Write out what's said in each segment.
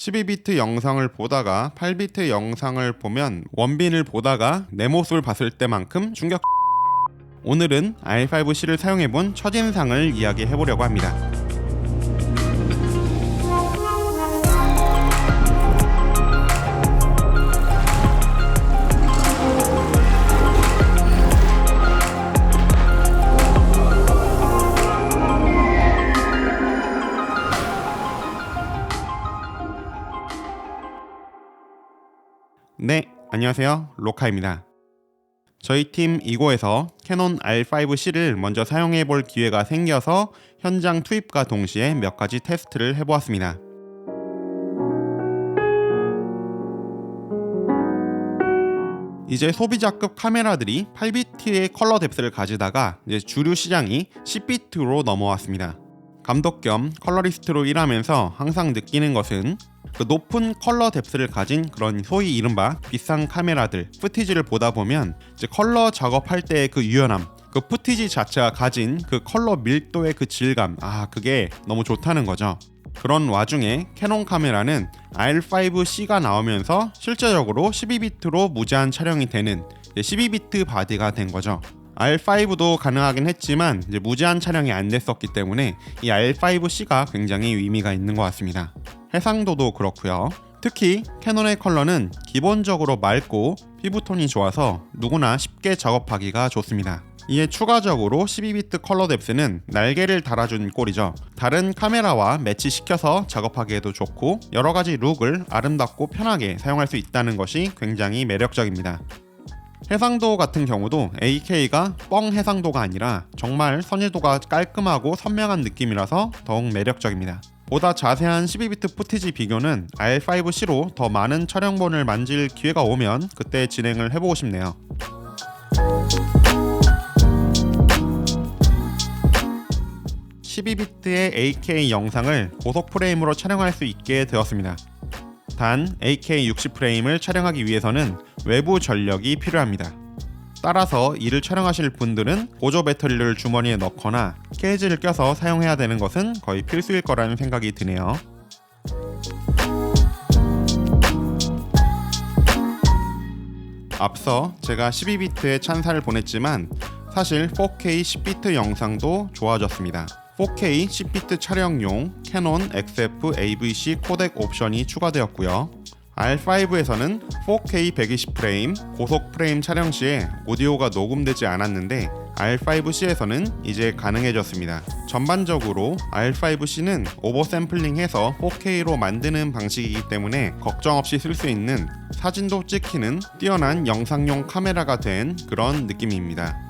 12비트 영상을 보다가 8비트 영상을 보면 원빈을 보다가 내 모습을 봤을 때만큼 충격 오늘은 R5C를 사용해본 첫인상을 이야기해보려고 합니다. 안녕하세요. 로카입니다. 저희 팀 이고에서 캐논 R5C를 먼저 사용해 볼 기회가 생겨서 현장 투입과 동시에 몇 가지 테스트를 해보았습니다. 이제 소비자급 카메라들이 8비트의 컬러 뎁스를 가지다가 이제 주류 시장이 10비트로 넘어왔습니다. 감독 겸 컬러리스트로 일하면서 항상 느끼는 것은 그 높은 컬러 뎁스를 가진 그런 소위 이른바 비싼 카메라들 푸티지를 보다 보면 이제 컬러 작업할 때의 그 유연함 그 푸티지 자체가 가진 그 컬러 밀도의 그 질감 아 그게 너무 좋다는 거죠 그런 와중에 캐논 카메라는 R5C가 나오면서 실제적으로 12비트로 무제한 촬영이 되는 12비트 바디가 된 거죠 R5도 가능하긴 했지만 무제한 촬영이 안 됐었기 때문에 이 R5C가 굉장히 의미가 있는 것 같습니다. 해상도도 그렇고요. 특히 캐논의 컬러는 기본적으로 맑고 피부톤이 좋아서 누구나 쉽게 작업하기가 좋습니다. 이에 추가적으로 12비트 컬러 뎁스는 날개를 달아준 꼴이죠. 다른 카메라와 매치시켜서 작업하기에도 좋고 여러 가지 룩을 아름답고 편하게 사용할 수 있다는 것이 굉장히 매력적입니다. 해상도 같은 경우도 AK가 뻥 해상도가 아니라 정말 선율도가 깔끔하고 선명한 느낌이라서 더욱 매력적입니다. 보다 자세한 12비트 푸티지 비교는 R5C로 더 많은 촬영본을 만질 기회가 오면 그때 진행을 해보고 싶네요. (12비트의) AK 영상을 고속 프레임으로 촬영할 수 있게 되었습니다. 단 AK 60프레임을 촬영하기 위해서는 외부 전력이 필요합니다. 따라서 이를 촬영하실 분들은 보조 배터리를 주머니에 넣거나 케이지를 껴서 사용해야 되는 것은 거의 필수일 거라는 생각이 드네요. 앞서 제가 12비트의 찬사를 보냈지만 사실 4K 10비트 영상도 좋아졌습니다. 4K 10비트 촬영용 캐논 XF AVC 코덱 옵션이 추가되었고요. R5에서는 4K 120프레임 고속 프레임 촬영 시에 오디오가 녹음되지 않았는데 R5C에서는 이제 가능해졌습니다. 전반적으로 R5C는 오버샘플링해서 4K로 만드는 방식이기 때문에 걱정 없이 쓸 수 있는 사진도 찍히는 뛰어난 영상용 카메라가 된 그런 느낌입니다.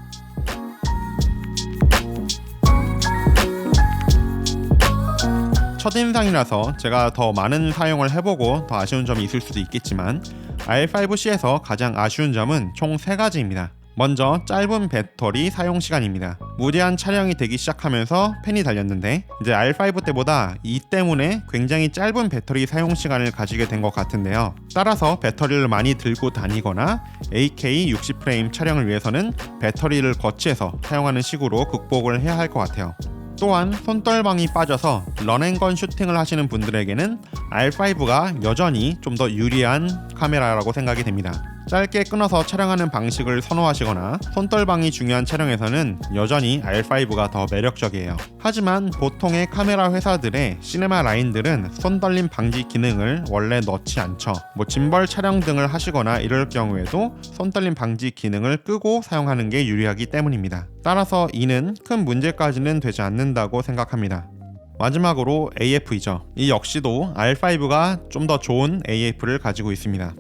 첫인상이라서 제가 더 많은 사용을 해보고 더 아쉬운 점이 있을 수도 있겠지만 R5C에서 가장 아쉬운 점은 총 3가지입니다. 먼저 짧은 배터리 사용 시간입니다. 무제한 촬영이 되기 시작하면서 팬이 달렸는데 이제 R5 때보다 이 때문에 굉장히 짧은 배터리 사용 시간을 가지게 된 것 같은데요. 따라서 배터리를 많이 들고 다니거나 AK 60프레임 촬영을 위해서는 배터리를 거치해서 사용하는 식으로 극복을 해야 할 것 같아요. 또한 손떨방이 빠져서 런앤건 슈팅을 하시는 분들에게는 R5가 여전히 좀 더 유리한 카메라라고 생각이 됩니다. 짧게 끊어서 촬영하는 방식을 선호하시거나 손떨방이 중요한 촬영에서는 여전히 R5가 더 매력적이에요. 하지만 보통의 카메라 회사들의 시네마 라인들은 손떨림 방지 기능을 원래 넣지 않죠. 뭐 짐벌 촬영 등을 하시거나 이럴 경우에도 손떨림 방지 기능을 끄고 사용하는 게 유리하기 때문입니다. 따라서 이는 큰 문제까지는 되지 않는다고 생각합니다. 마지막으로 AF이죠. 이 역시도 R5가 좀 더 좋은 AF를 가지고 있습니다.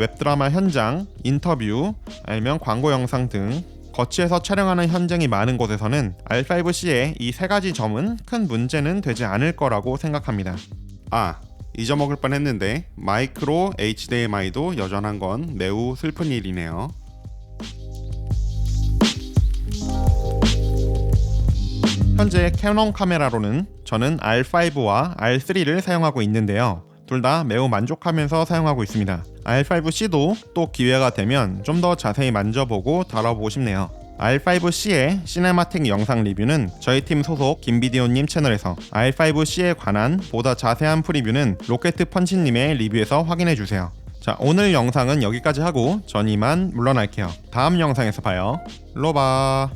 웹드라마 현장, 인터뷰, 아니면 광고 영상 등 거치해서 촬영하는 현장이 많은 곳에서는 R5C의 이 세 가지 점은 큰 문제는 되지 않을 거라고 생각합니다. 아, 잊어먹을 뻔 했는데 마이크로 HDMI도 여전한 건 매우 슬픈 일이네요. 현재 캐논 카메라로는 저는 R5와 R3를 사용하고 있는데요. 둘 다 매우 만족하면서 사용하고 있습니다. R5C도 또 기회가 되면 좀 더 자세히 만져보고 다뤄보고 싶네요. R5C의 시네마틱 영상 리뷰는 저희 팀 소속 김비디오님 채널에서 R5C에 관한 보다 자세한 프리뷰는 로켓 펀치님의 리뷰에서 확인해주세요. 자 오늘 영상은 여기까지 하고 전 이만 물러날게요. 다음 영상에서 봐요. 로바.